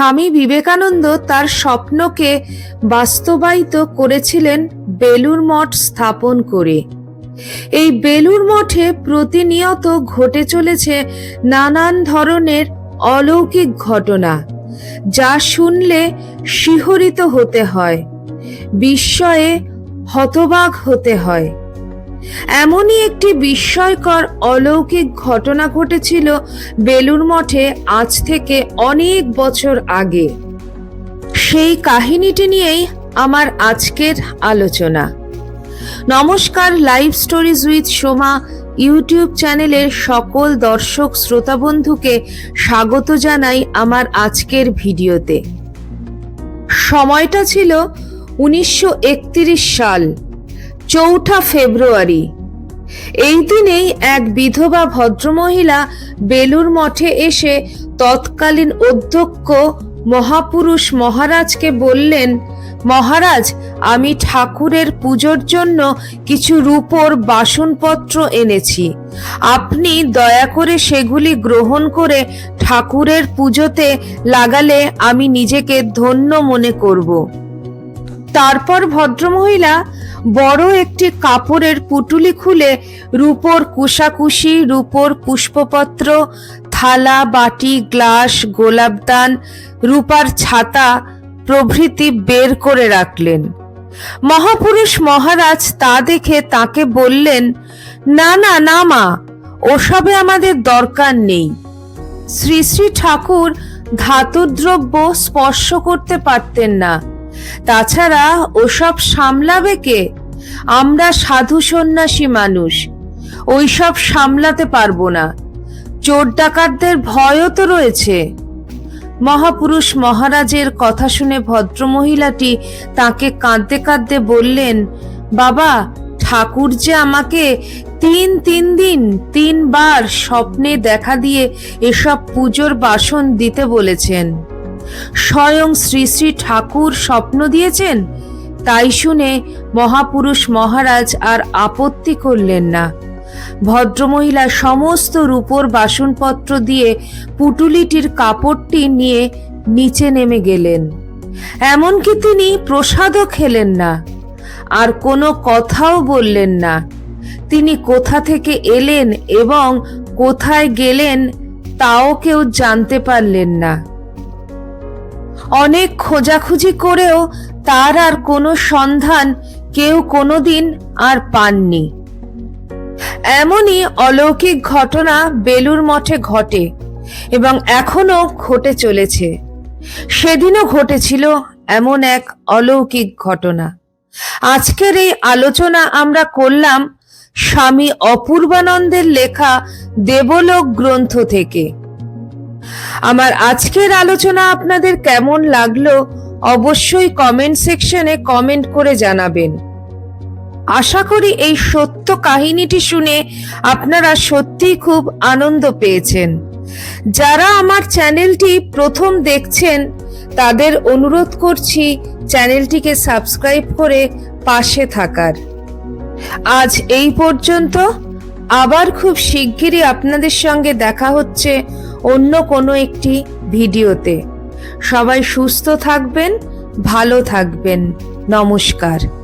স্বামী বিবেকানন্দ তার স্বপ্নকে বাস্তবায়িত করেছিলেন বেলুর মঠ স্থাপন করে। এই বেলুর মঠে প্রতিনিয়ত ঘটে চলেছে নানান ধরনের অলৌকিক ঘটনা, যা শুনলে শিহরিত হতে হয়, বিস্ময়ে হতবাক হতে হয়। এমনই একটি বিস্ময়কর অলৌকিক ঘটনা ঘটেছিল বেলুর মঠে আজ থেকে অনেক বছর আগে। সেই কাহিনীটি নিয়েই আমার আজকের আলোচনা। নমস্কার live stories with Soma YouTube চ্যানেলের সকল দর্শক শ্রোতা বন্ধুকে স্বাগত জানাই আমার আজকের ভিডিওতে। সময়টা ছিল উনিশশো একত্রিশ সাল। চৌঠা ফেব্রুয়ারি। এই দিনেই এক বিধবা ভদ্রমহিলা বেলুর মঠে এসে তৎকালীন অধ্যক্ষ মহাপুরুষ মহারাজকে বললেন, মহারাজ, আমি ঠাকুরের পুজোর জন্য কিছু রূপোর বাসনপত্র এনেছি। আপনি দয়া করে সেগুলি গ্রহণ করে ঠাকুরের পুজোতে লাগালে আমি নিজেকে ধন্য মনে করব। তারপর ভদ্রমহিলা বড় একটি কাপড়ের পুটুলি খুলে রূপোর কুশাকুশি, রূপোর পুষ্পপত্র, থালা, বাটি, গ্লাস, গোলাপদান, রূপার ছাতা প্রভৃতি বের করে রাখলেন। মহাপুরুষ মহারাজ তা দেখে তাকে বললেন, না না না, মা, ওসবে আমাদের দরকার নেই। শ্রী শ্রী ঠাকুর ধাতুর দ্রব্য স্পর্শ করতে পারতেন না। তাছাড়া ওসব সামলাবে কে? আমরা সাধু সন্ন্যাসী মানুষ, ওইসব সামলাতে পারব না। চোর ডাকাতদের ভয়ও তো রয়েছে। মহাপুরুষ মহারাজের কথা শুনে ভদ্রমহিলাটি তাকে কাঁদতে কাঁদতে বললেন, বাবা, ঠাকুর যে আমাকে তিন তিন দিন, তিনবার স্বপ্নে দেখা দিয়ে এসব পুজোর বাসন দিতে বলেছেন। স্বয়ং শ্রী শ্রী ঠাকুর স্বপ্ন দিয়েছেন? তাই শুনে মহাপুরুষ মহারাজ আর আপত্তি করলেন না। ভদ্রমহিলা সমস্ত রূপোর বাসনপত্র দিয়ে পুটুলিটির কাপড়টি নিয়ে নিচে নেমে গেলেন। এমনকি তিনি প্রসাদও খেলেন না। আর কোনো কথাও বললেন না। তিনি কোথা থেকে এলেন এবং কোথায় গেলেন, তাও কেউ জানতে পারলেন না। অনেক খোঁজাখুঁজি করেও তার আর কোনো সন্ধান কেউ কোনোদিন আর পাননি। এমনই অলৌকিক ঘটনা বেলুর মঠে ঘটে এবং এখনও ঘটে চলেছে। সেদিনও ঘটেছিল এমন এক অলৌকিক ঘটনা। আজকের এই আলোচনা আমরা করলাম স্বামী অপূর্বানন্দের লেখা দেবলোক গ্রন্থ থেকে। আমার আজকের আলোচনা আপনাদের কেমন লাগল অবশ্যই কমেন্ট সেকশনে কমেন্ট করে জানাবেন। আশা করি এই সত্য কাহিনীটি শুনে আপনারা সত্যিই খুব আনন্দ পেয়েছেন। যারা আমার চ্যানেলটি প্রথম দেখছেন, তাদের অনুরোধ করছি চ্যানেলটিকে সাবস্ক্রাইব করে পাশে থাকার। আজ এই পর্যন্ত আবার খুব শিগগিরই আপনাদের সঙ্গে দেখা হচ্ছে অন্য কোনো একটি ভিডিওতে। সবাই সুস্থ থাকবেন ভালো থাকবেন। নমস্কার।